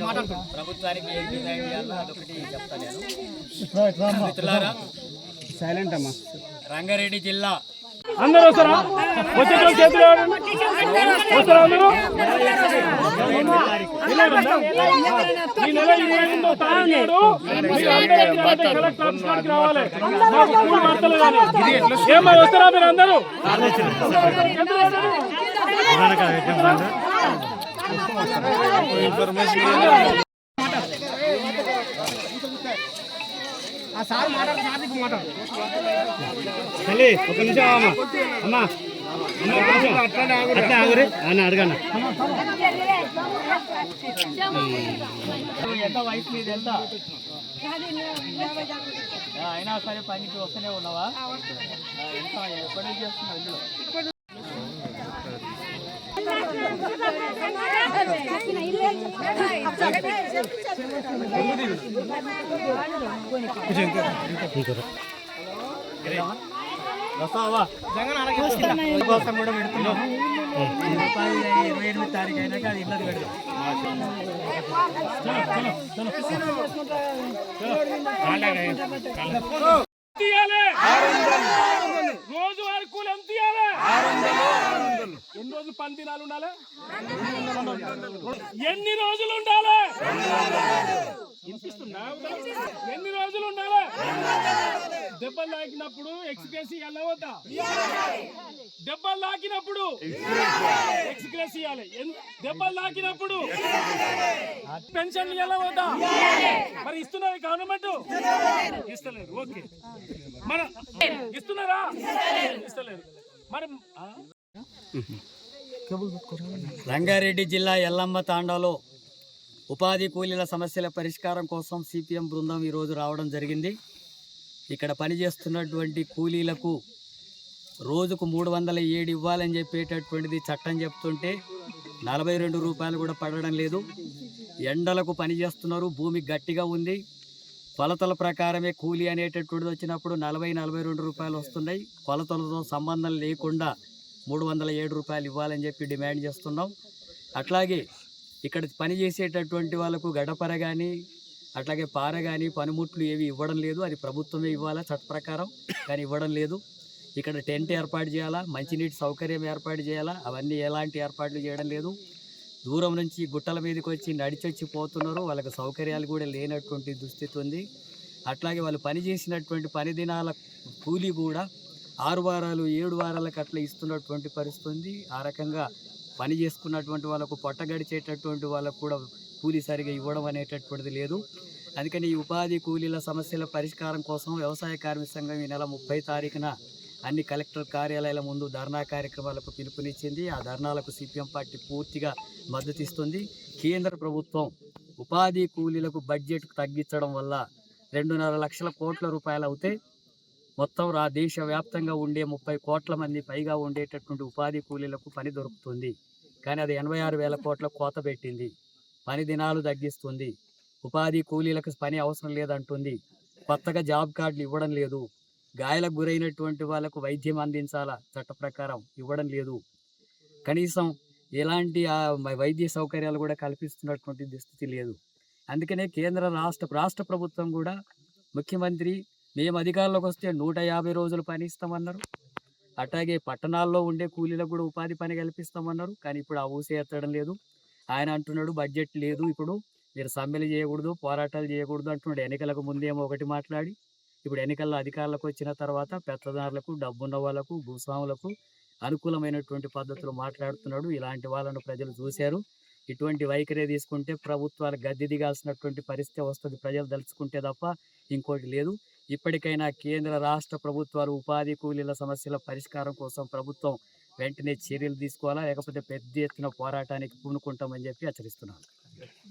ప్రభుత్వానికి ఏం డిజైన్ చేయాలో అదొకటి చెప్తాను నేను. మిత్రులారా సైలెంట్ అమ్మా. రంగారెడ్డి జిల్లా. అందరూ వస్తారా? వచ్చేటోళ్ళు చేతులు? వస్తారా అందరూ? ఈ నెల ఇరవై ఎనిమిదో తారీఖు నాడు మీరు అందరూ? ఇక్కడ కలెక్టర్ ఆఫీస్ కాడికి రావాలి మాకు కూలి వార్తలు కానీ ఏమ్మా వస్తారా మీరు అందరూ సార్ మాట్లాడు సార్ ఇప్పుడు మాట్లాడు తల్లి ఒక నిమిషం అమ్మా. అమ్మా. అట్లా ఆగురే. అని అడగన్న. ఎంత వయసు మీద ఎంత అయినా సరే పనికి వస్తూనే ఉన్నావా? ఎంత? ఎప్పటి నుంచి చేస్తున్నావు ఇందులో? కోసం కూడా ఇరవై ఎనిమిది తారీఖు అయినాక అది ఇళ్ళది పెడతాం ఎన్ని రోజులు పని దినాలు ఉండాలి? ఎన్ని రోజులు ఉండాలి? వినిపిస్తుందా? ఎన్ని రోజులు ఉండాలి? దెబ్బలు తాకినప్పుడు ఎక్స్ప్రెస్ వెళ్ళవద్దా? దెబ్బలు తాకినప్పుడు ఎక్స్ప్రెస్ ఇవ్వాలి. దెబ్బలు తాకినప్పుడు పెన్షన్ వెళ్ళవద్దా మరి ఇస్తున్నారు గవర్నమెంట్ ఇస్తలేరు ఓకే. మన ఇస్తున్నారా? ఇస్తలేరు మరి? రంగారెడ్డి జిల్లా ఎల్లమ్మ తాండాలో ఉపాధి కూలీల సమస్యల పరిష్కారం కోసం సిపిఎం బృందం ఈరోజు రావడం జరిగింది. ఇక్కడ పనిచేస్తున్నటువంటి కూలీలకు రోజుకు మూడు వందల ఏడు ఇవ్వాలని చెప్పేటటువంటిది చట్టం చెప్తుంటే నలభై రెండు రూపాయలు కూడా పడడం లేదు. ఎండలకు పని చేస్తున్నారు భూమి గట్టిగా ఉంది. కొలతల ప్రకారమే కూలీ అనేటటువంటిది వచ్చినప్పుడు నలభై నలభై రెండు రూపాయలు వస్తున్నాయి. కొలతలతో సంబంధం లేకుండా మూడు వందల ఏడు రూపాయలు ఇవ్వాలని చెప్పి డిమాండ్ చేస్తున్నాం. అట్లాగే ఇక్కడ పని చేసేటటువంటి వాళ్ళకు గడపర కానీ అట్లాగే పార కానీ పనిముట్లు ఏవి ఇవ్వడం లేదు. అది ప్రభుత్వమే ఇవ్వాలా చట్ట ప్రకారం కానీ ఇవ్వడం లేదు. ఇక్కడ టెంట్ ఏర్పాటు చేయాలా? మంచినీటి సౌకర్యం ఏర్పాటు చేయాలా? అవన్నీ ఎలాంటి ఏర్పాట్లు చేయడం లేదు. దూరం నుంచి గుట్టల మీదకి వచ్చి నడిచొచ్చి పోతున్నారు. వాళ్ళకి సౌకర్యాలు కూడా లేనటువంటి దుస్థితి ఉంది. అట్లాగే వాళ్ళు పని చేసినటువంటి పని దినాల కూలీ కూడా ఆరు వారాలు ఏడు వారాలకు అట్లా ఇస్తున్నటువంటి పరిస్థితి ఉంది. ఆ రకంగా పని చేసుకున్నటువంటి వాళ్ళకు పొట్ట గడిచేటటువంటి వాళ్ళకు కూడా కూలీ సరిగా ఇవ్వడం అనేటటువంటిది లేదు. అందుకని ఈ ఉపాధి కూలీల సమస్యల పరిష్కారం కోసం వ్యవసాయ కార్మిక సంఘం ఈ నెల ముప్పై తారీఖున అన్ని కలెక్టర్ కార్యాలయాల ముందు ధర్నా కార్యక్రమాలకు పిలుపునిచ్చింది. ఆ ధర్నాలకు సిపిఎం పార్టీ పూర్తిగా మద్దతు ఇస్తుంది. కేంద్ర ప్రభుత్వం ఉపాధి కూలీలకు బడ్జెట్ తగ్గించడం వల్ల రెండున్నర లక్షల కోట్ల రూపాయలు అవుతాయి మొత్తం రా దేశవ్యాప్తంగా ఉండే ముప్పై కోట్ల మంది పైగా ఉండేటటువంటి ఉపాధి కూలీలకు పని దొరుకుతుంది. కానీ అది ఎనభై ఆరు వేల కోట్ల కోత పెట్టింది. పని దినాలు తగ్గిస్తుంది. ఉపాధి కూలీలకు పని అవసరం లేదంటుంది. కొత్తగా జాబ్ కార్డులు ఇవ్వడం లేదు. గాయాలకు గురైనటువంటి వాళ్ళకు వైద్యం అందించాలా? చట్ట ప్రకారం ఇవ్వడం లేదు. కనీసం ఎలాంటి వైద్య సౌకర్యాలు కూడా కల్పిస్తున్నటువంటి దుస్థితి లేదు. అందుకనే కేంద్ర రాష్ట్ర రాష్ట్ర ప్రభుత్వం కూడా ముఖ్యమంత్రి మేము అధికారంలోకి వస్తే నూట యాభై రోజులు పని ఇస్తామన్నారు. అట్లాగే పట్టణాల్లో ఉండే కూలీలకు కూడా ఉపాధి పని కల్పిస్తామన్నారు. కానీ ఇప్పుడు ఆ ఊసే ఎత్తడం లేదు. ఆయన అంటున్నాడు బడ్జెట్ లేదు ఇప్పుడు. మీరు సమ్మెలు చేయకూడదు పోరాటాలు చేయకూడదు అంటున్నాడు. ఎన్నికలకు ముందేమో ఒకటి మాట్లాడి ఇప్పుడు ఎన్నికల్లో అధికారులకు వచ్చిన తర్వాత పెత్తదారులకు డబ్బున్న వాళ్ళకు భూస్వాములకు అనుకూలమైనటువంటి పద్ధతులు మాట్లాడుతున్నాడు. ఇలాంటి వాళ్ళను ప్రజలు చూశారు. ఇటువంటి వైఖరి తీసుకుంటే ప్రభుత్వాలు గద్దె దిగాల్సినటువంటి పరిస్థితి వస్తుంది. ప్రజలు దలుచుకుంటే తప్ప ఇంకోటి లేదు. ఇప్పటికైనా కేంద్ర రాష్ట్ర ప్రభుత్వాలు ఉపాధి కూలీల సమస్యల పరిష్కారం కోసం ప్రభుత్వం వెంటనే చర్యలు తీసుకోవాలా? లేకపోతే పెద్ద ఎత్తున పోరాటానికి పూనుకుంటామని చెప్పి హెచ్చరిస్తున్నాను.